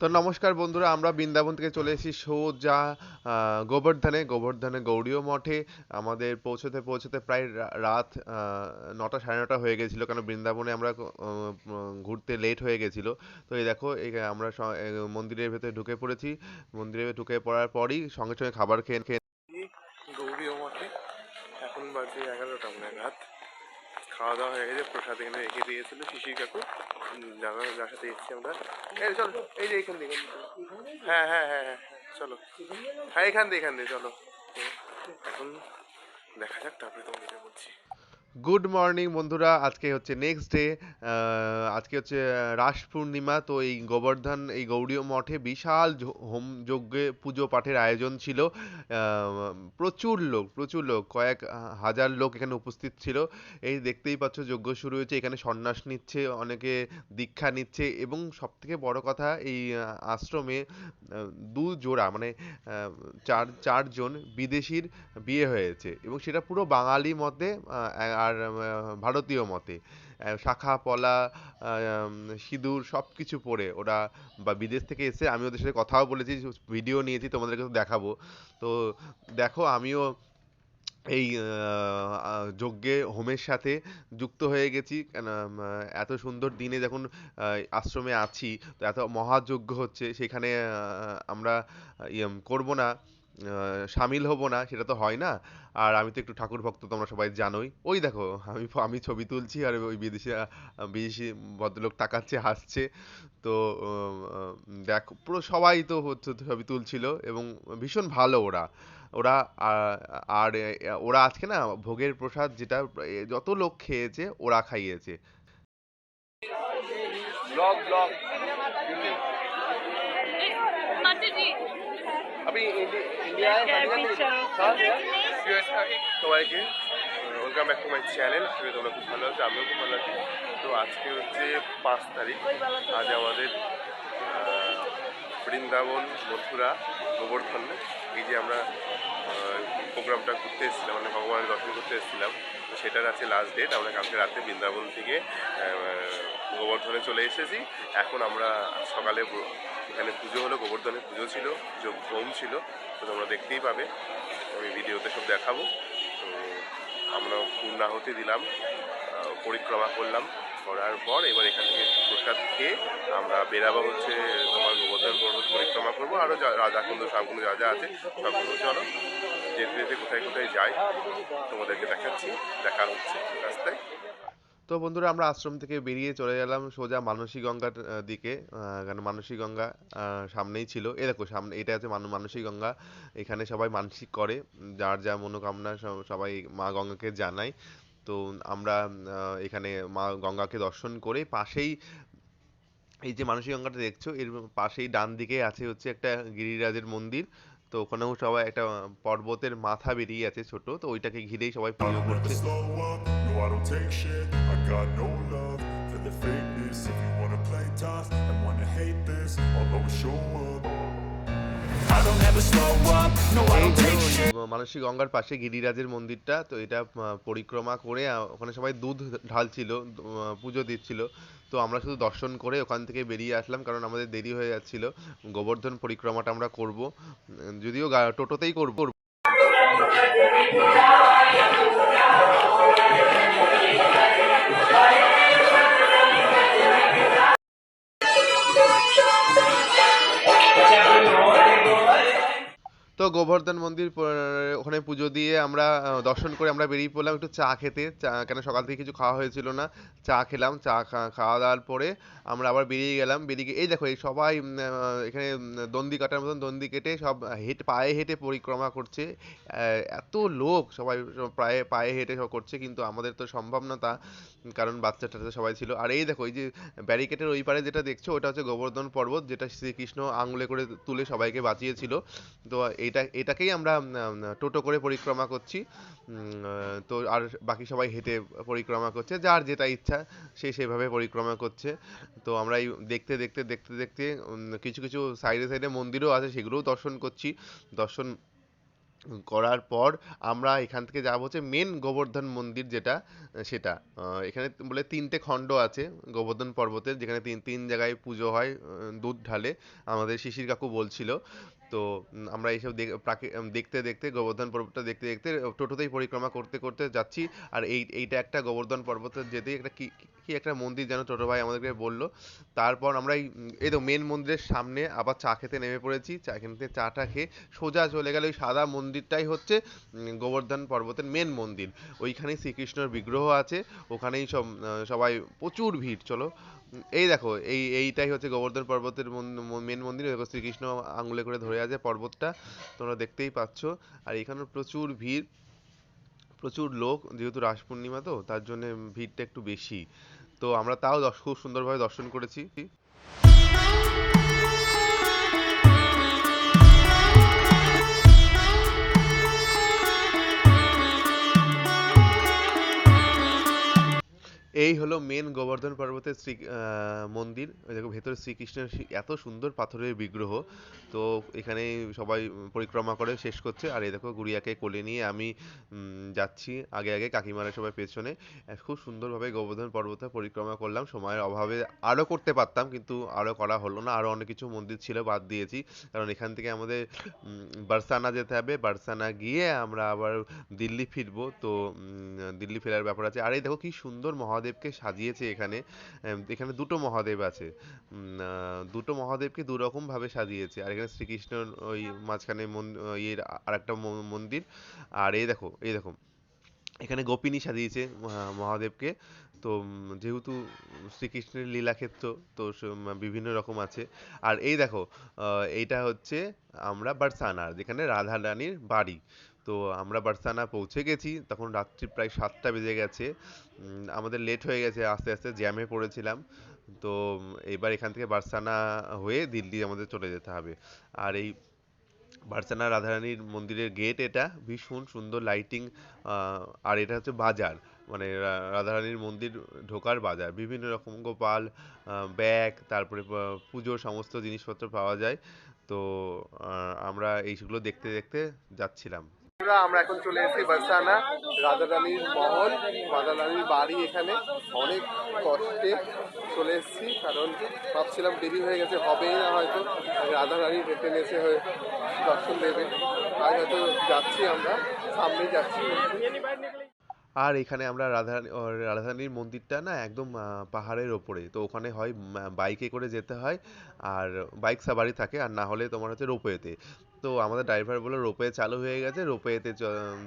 তো নমস্কার বন্ধুরা, আমরা বৃন্দাবন থেকে চলে এসেছি সোজা গোবর্ধনে। গোবর্ধনে গৌড়ীয় মঠে আমাদের পৌঁছতে পৌঁছতে প্রায় রাত নটা সাড়ে নটা হয়ে গেছিল কারণ বৃন্দাবনে আমরা ঘুরতে লেট হয়ে গেছিল। তো এই দেখো, এই আমরা মন্দিরের ভেতরে ঢুকে পড়েছি। মন্দিরে ঢুকে পড়ার পরই সঙ্গে সঙ্গে খাবার খেয়ে খেয়ে গৌরীয় মঠে এখন বাজে এগারোটা, মনে রাত। খাওয়া দাওয়া হয়ে গেছে, প্রসাদ এখানে রেখে দিয়েছিল শিশির কাকু। যারা যার সাথে এসেছি আমরা। এই চলো, এই যে এখান দিয়ে। হ্যাঁ হ্যাঁ হ্যাঁ হ্যাঁ চলো। হ্যাঁ এখান দিয়ে এখান দিয়ে, চলো। এখন দেখা যাক, তারপরে তোমাদেরকে বলছি। গুড মর্নিং বন্ধুরা। আজকে হচ্ছে নেক্সট ডে আজকে হচ্ছে রাস পূর্ণিমা। তো এই গোবর্ধন, এই গৌড়ীয় মঠে বিশাল হোম যজ্ঞে পুজো পাঠের আয়োজন ছিল। প্রচুর লোক প্রচুর লোক, কয়েক হাজার লোক এখানে উপস্থিত ছিল। এই দেখতেই পাচ্ছ, যজ্ঞ শুরু হয়েছে। এখানে সন্ন্যাস নিচ্ছে, অনেকে দীক্ষা নিচ্ছে এবং সব থেকে বড় কথা, এই আশ্রমে দু জোড়া মানে চার, চারজন বিদেশির বিয়ে হয়েছে এবং সেটা পুরো বাঙালি মতে আর ভারতীয় মতে শাখা, পলা সিঁদুর সব কিছু পরে ওরা বা বিদেশ থেকে এসে আমি ওদের সাথে কথাও বলেছি, ভিডিও নিয়েছি, তোমাদেরকে তো দেখাবো। তো দেখো, আমিও এই যজ্ঞে হোমের সাথে যুক্ত হয়ে গেছি। কেন এত সুন্দর দিনে যখন আশ্রমে আছি, তো এত মহাযজ্ঞ হচ্ছে, সেখানে আমরা ইয়ে করব না। সামিল হব না, সেটা তো হয় না। আর আমি তো একটু ঠাকুর ভক্ত, তোমরা সবাই জানোই। ওই দেখো, আমি আমি ছবি তুলছি আর ওই বিদেশি বিদেশি ভদ্রলোক তাকাচ্ছে, হাসছে। তো দেখো, পুরো সবাই তো হচ্ছে ছবি তুলছিল এবং ভীষণ ভালো ওরা। ওরা আর ওরা আজকে না ভোগের প্রসাদ যেটা যত লোক খেয়েছে, ওরা খাইয়েছে। Blog blog. আমি ইন্ডিয়া সবাইকে welcome back to my channel আশা তোমরা খুব ভালো আছো আমিও খুব ভালো আছি তো আজকে হচ্ছে পাঁচ তারিখ আজ আমাদের বৃন্দাবন মথুরা গোবর্ধন এই যে আমরা প্রোগ্রামটা করতে এসেছিলাম মানে ভগবানের দর্শন করতে এসেছিলাম। তো সেটার আছে লাস্ট ডেট আমরা কালকে রাতে বৃন্দাবন থেকে গোবর্ধনে চলে এসেছি। এখন আমরা সকালে এখানে পুজো হলো গোবর্ধনের পুজো ছিল যোগ হোম ছিল, তো তোমরা দেখতেই পাবে। আমি ভিডিওতে সব দেখাবো। তো আমরা পূর্ণাহতি দিলাম পরিক্রমা করলাম, করার পর এবার এখান থেকে প্রসাদ খেয়ে আমরা বেরাবো হচ্ছে তোমার গোবর্ধন পরিক্রমা করব। আরও রাজাকুণ্ড সবগুলো যা যা আছে, সবগুলো চলো। যেতে যেতে কোথায় কোথায় যাই, তোমাদেরকে দেখাচ্ছি দেখা হচ্ছে রাস্তায়। তো বন্ধুরা, আমরা আশ্রম থেকে বেরিয়ে চলে গেলাম সোজা মানসী গঙ্গার দিকে কারণ মানসী গঙ্গা সামনেই ছিল। এ দেখো, সামনে, এটা আছে মানু- মানসী গঙ্গা এখানে সবাই মানসিক করে, যার যা মনোকামনা সবাই মা গঙ্গাকে জানায়। তো আমরা এখানে মা গঙ্গাকে দর্শন করে পাশেই এই যে মানসী গঙ্গাটা দেখছ, এর পাশেই ডান দিকে আছে হচ্ছে একটা গিরিরাজের মন্দির। তো ওখানেও সবাই একটা পর্বতের মাথা বেরিয়ে আছে ছোট তো ওইটাকে ঘিরেই সবাই পুজো করছে the fakeness If you wanna play tough and wanna hate this I'll always show up I don't ever slow up, no I এই don't take হলো shit মানসী গঙ্গার পাশে গিরিরাজের মন্দিরটা তো এটা পরিক্রমা করে ওখানে সবাই দুধ ঢালছিল পুজো দিচ্ছিল। তো আমরা শুধু দর্শন করে ওখান থেকে বেরিয়ে আসলাম কারণ আমাদের দেরি হয়ে যাচ্ছিল। গোবর্ধন পরিক্রমাটা আমরা করব। যদিও টোটোতেই করব। তো গোবর্ধন মন্দির ওখানে পুজো দিয়ে আমরা দর্শন করে আমরা বেরিয়ে পড়লাম একটু চা খেতে। চা, কেন সকাল থেকে কিছু খাওয়া হয়েছিল না। চা খেলাম, চা খাওয়া দাওয়ার পরে আমরা আবার বেরিয়ে গেলাম। বেরিয়ে গিয়ে- এই দেখো, এই সবাই এখানে দন্দি কাটার মতন দন্দি কেটে সব হেঁটে, পায়ে হেঁটে পরিক্রমা করছে। এত লোক সবাই সব প্রায় পায়ে হেঁটে সব করছে, কিন্তু আমাদের তো সম্ভব না তা, কারণ বাচ্চা টাচ্চা সবাই ছিল। আর এই দেখো, এই যে ব্যারিকেডের ওই পারে যেটা দেখছ, ওটা হচ্ছে গোবর্ধন পর্বত, যেটা শ্রীকৃষ্ণ আঙুলে করে তুলে সবাইকে বাঁচিয়েছিল। তো এটা, এটাকেই আমরা টোটো করে পরিক্রমা করছি। তো আর বাকি সবাই হেঁটে পরিক্রমা করছে, যার যেটা ইচ্ছা সে সেভাবে পরিক্রমা করছে। তো আমরা এই দেখতে দেখতে দেখতে দেখতে কিছু কিছু সাইডে সাইডে মন্দিরও আছে, সেগুলোও দর্শন করছি। দর্শন করার পর আমরা এখান থেকে যাব হচ্ছে মেন গোবর্ধন মন্দির যেটা সেটা। এখানে বলে তিনটে খণ্ড আছে গোবর্ধন পর্বতের, যেখানে তিন তিন জায়গায় পুজো হয় দুধ ঢালে। আমাদের শিশির কাকু বলছিল। তো আমরা এইসব দেখতে দেখতে, গোবর্ধন পর্বতটা দেখতে দেখতে টোটোতেই পরিক্রমা করতে করতে যাচ্ছি। আর এই, এইটা একটা গোবর্ধন পর্বতের যেতেই একটা কি একটা মন্দির যেন টোটো ভাই আমাদেরকে বলল। তারপর আমরা এই তো মেন মন্দিরের সামনে আবার চা খেতে নেমে পড়েছি। চা এখান থেকে চাটা খেয়ে সোজা চলে গেলে ওই সাদা মন্দিরটাই হচ্ছে গোবর্ধন পর্বতের মেন মন্দির। ওইখানেই শ্রীকৃষ্ণর বিগ্রহ আছে, ওখানেই সব সবাই প্রচুর ভিড়, চলো। এই দেখো, এই, এইটাই হচ্ছে গোবর্ধন পর্বতের মেন মন্দির। দেখো শ্রীকৃষ্ণ আঙুলে করে ধরে আছে পর্বতটা, তোমরা দেখতেই পাচ্ছ। আর এখানে প্রচুর ভিড়। প্রচুর লোক, যেহেতু রাস পূর্ণিমা তো, তার জন্য ভিড়টা একটু বেশি। তো আমরা তাও খুব সুন্দরভাবে দর্শন করেছি। এই হলো মেন গোবর্ধন পর্বতের শ্রী মন্দির। ওই দেখো ভেতরে শ্রীকৃষ্ণের এত সুন্দর পাথরের বিগ্রহ। তো এখানে সবাই পরিক্রমা করে শেষ করছে। আর এই দেখো গুড়িয়াকে কোলে নিয়ে আমি যাচ্ছি। আগে আগে কাকিমারা সবাই পেছনে। খুব সুন্দরভাবে গোবর্ধন পর্বতে পরিক্রমা করলাম। সময়ের অভাবে আরও করতে পারতাম, কিন্তু আরও করা হলো না। আরও অনেক কিছু মন্দির ছিল, বাদ দিয়েছি। কারণ এখান থেকে আমাদের বারসানা যেতে হবে। বারসানা গিয়ে আমরা আবার দিল্লি ফিরবো। তো দিল্লি ফেরার ব্যাপার আছে। আর এই দেখো কি সুন্দর মহাদেবকে সাজিয়েছে এখানে। এখানে দুটো মহাদেব আছে। দুটো মহাদেবকে দুরকমভাবে রকম ভাবে সাজিয়েছে। আর এখানে শ্রীকৃষ্ণর ওই মাঝখানে ইয়ের আর একটা মন্দির। আর এই দেখো এই দেখো, এখানে গোপিনী সাজিয়েছে মহাদেবকে। তো যেহেতু শ্রীকৃষ্ণের লীলাক্ষেত্র, তো বিভিন্ন রকম আছে। আর এই দেখো এইটা হচ্ছে আমরা বারসানার যেখানে রাধা রানীর বাড়ি। তো আমরা বারসানা পৌঁছে গেছি, তখন রাত্রি প্রায় সাতটা বেজে গেছে। আমাদের লেট হয়ে গেছে, আস্তে আস্তে জ্যামে পড়েছিলাম। তো এবার এখান থেকে বারসানা হয়ে দিল্লি আমাদের চলে যেতে হবে। আর এই বারসানা রাধারানীর মন্দিরের গেট এটা, ভীষণ সুন্দর লাইটিং আর এটা হচ্ছে বাজার মানে রাধারানীর মন্দির ঢোকার বাজার, বিভিন্ন রকম গোপাল ব্যাগ, তারপরে পুজোর সমস্ত জিনিসপত্র পাওয়া যায়, তো আমরা এইগুলো দেখতে দেখতে যাচ্ছিলাম। আমরা এখন চলে এসেছি বারসানা রাজা রানীর মহল রাজা রানীর বাড়ি এখানে, অনেক কষ্টে চলে এসেছি, কারণ ভাবছিলাম দেরি হয়ে গেছে, হবেই না হয়তো রাধা রানী এসে হয়ে দর্শন দেবে আর হয়তো যাচ্ছি আমরা সামনে যাচ্ছি। আর এখানে আমরা ও, রাধারানীর মন্দিরটা না একদম পাহাড়ের ওপরে। তো ওখানে হয় বাইকে করে যেতে হয়। আর বাইক সাবারি থাকে আর না হলে তোমার হচ্ছে রোপওয়েতে। তো আমাদের ড্রাইভার বলল রোপওয়ে চালু হয়ে গেছে রোপওয়েতে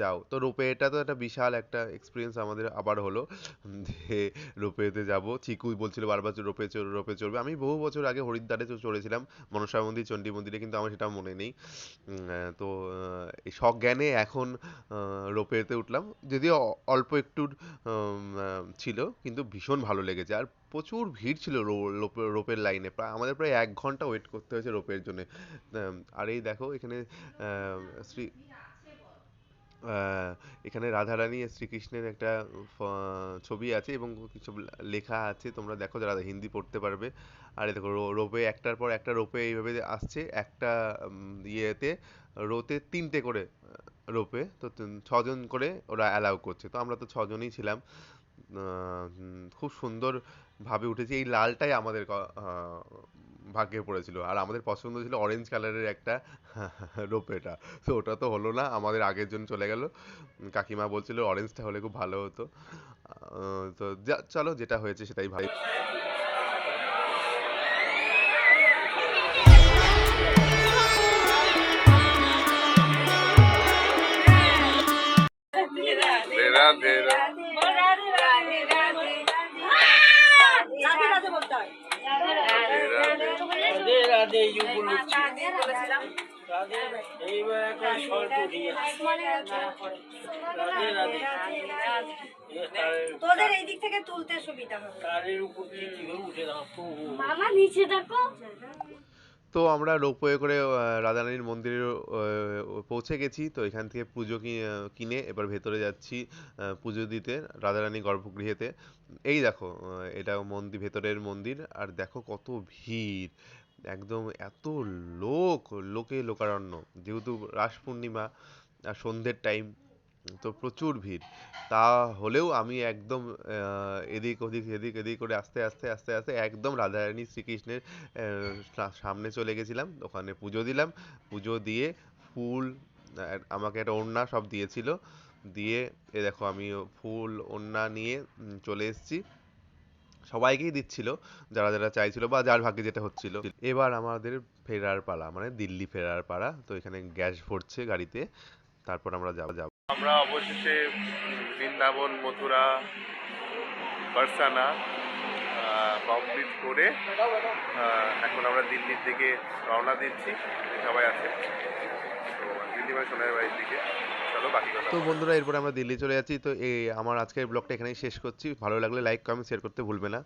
যাও। তো রোপওয়েটা তো একটা বিশাল একটা এক্সপিরিয়েন্স আমাদের আবার হলো যে রোপওয়েতে যাব। চিকু বলছিল বারবার রোপে রোপে চড়বে আমি বহু বছর আগে হরিদ্বারে চড়েছিলাম মনসা মন্দির চণ্ডী মন্দিরে কিন্তু আমার সেটা মনে নেই। তো সজ্ঞানে এখন রোপওয়েতে উঠলাম। যদিও অল্প একটু ছিল, কিন্তু ভীষণ ভালো লেগেছে। আর প্রচুর ভিড় ছিল রোপের লাইনে। প্রায়, আমাদের প্রায় এক ঘণ্টা ওয়েট করতে হয়েছে রোপের জন্য। আর এই দেখো, এখানে শ্রী এখানে রাধারানী আর শ্রীকৃষ্ণের একটা ছবি আছে এবং কিছু লেখা আছে। তোমরা দেখো যারা হিন্দি পড়তে পারবে। আর দেখো রোপে, একটার পর একটা রোপে এইভাবে আসছে। একটা ইয়েতে রোতে তিনটে করে রোপে। তো ছজন করে ওরা অ্যালাউ করছে। তো আমরা তো ছজনই ছিলাম। খুব সুন্দর ভাবে উঠেছি। এই লালটাই আমাদের ভাগ্যে পড়েছিল। আর আমাদের পছন্দ ছিল অরেঞ্জ কালারের একটা রোপেটা তো ওটা তো হলো না। আমাদের আগের জন চলে গেল। কাকিমা বলছিল অরেঞ্জটা হলে খুব ভালো হতো। তো যা- চলো যেটা হয়েছে সেটাই ভালো তোদের এই দিক থেকে তুলতে সুবিধা হবে। মামা নিচে দেখো। তো আমরা রোপওয়ে করে রাধারানীর মন্দিরে পৌঁছে গেছি। তো এখান থেকে পুজো কি- কিনে এবার ভেতরে যাচ্ছি পুজো দিতে রাধারানী গর্ভগৃহেতে। এই দেখো এটা মন্দির ভেতরের মন্দির। আর দেখো কত ভিড়। একদম এত লোক লোকে লোকারণ্য। যেহেতু রাস পূর্ণিমা আর সন্ধ্যের টাইম তো প্রচুর ভিড়। তা হলেও আমি একদম এদিক ওদিক এদিক এদিক করে আস্তে আস্তে আস্তে আস্তে একদম রাধারানী শ্রীকৃষ্ণের সামনে চলে গেছিলাম। ওখানে পুজো দিলাম। পুজো দিয়ে ফুল আমাকে একটা ওড়না সব দিয়েছিল। দিয়ে এ দেখো আমি ফুল, ওড়না নিয়ে চলে এসেছি। সবাইকেই দিচ্ছিল, যারা যারা চাইছিল বা যার ভাগ্যে যেটা হচ্ছিল। এবার আমাদের ফেরার পালা মানে দিল্লি ফেরার পালা। তো এখানে গ্যাস ভরছে গাড়িতে। তারপর আমরা যাব যাব। আমরা অবশেষে বৃন্দাবন, মথুরা, বার্সানা কমপ্লিট করে এখন আমরা দিল্লির দিকে রওনা দিচ্ছি। সবাই আছে। দিল্লি মানে সোনার বাড়ির দিকে। তো বন্ধুরা, এরপরে আমরা দিল্লি চলে যাচ্ছি। তো এই, আমার আজকের ব্লগটা এখানেই শেষ করছি। ভালো লাগলে লাইক কমেন্ট শেয়ার করতে ভুলবে না।